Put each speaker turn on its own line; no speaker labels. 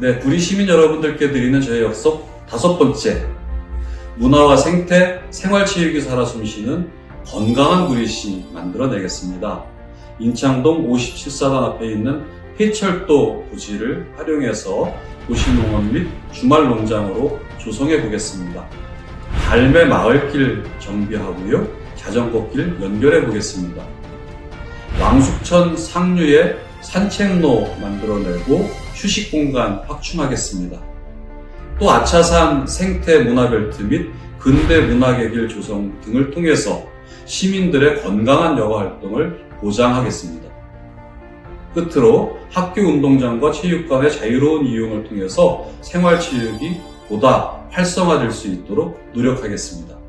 네, 구리 시민 여러분들께 드리는 저의 약속 다섯 번째. 문화와 생태, 생활체육이 살아 숨쉬는 건강한 구리시 만들어내겠습니다. 인창동 57사단 앞에 있는 폐철도 부지를 활용해서 도시농원 및 주말 농장으로 조성해 보겠습니다. 갈매 마을길 정비하고요. 자전거길 연결해 보겠습니다. 왕숙천 상류에 산책로 만들어내고 휴식 공간 확충하겠습니다. 또 아차산 생태 문화벨트 및 근대 문화의 길 조성 등을 통해서 시민들의 건강한 여가 활동을 보장하겠습니다. 끝으로 학교 운동장과 체육관의 자유로운 이용을 통해서 생활체육이 보다 활성화될 수 있도록 노력하겠습니다.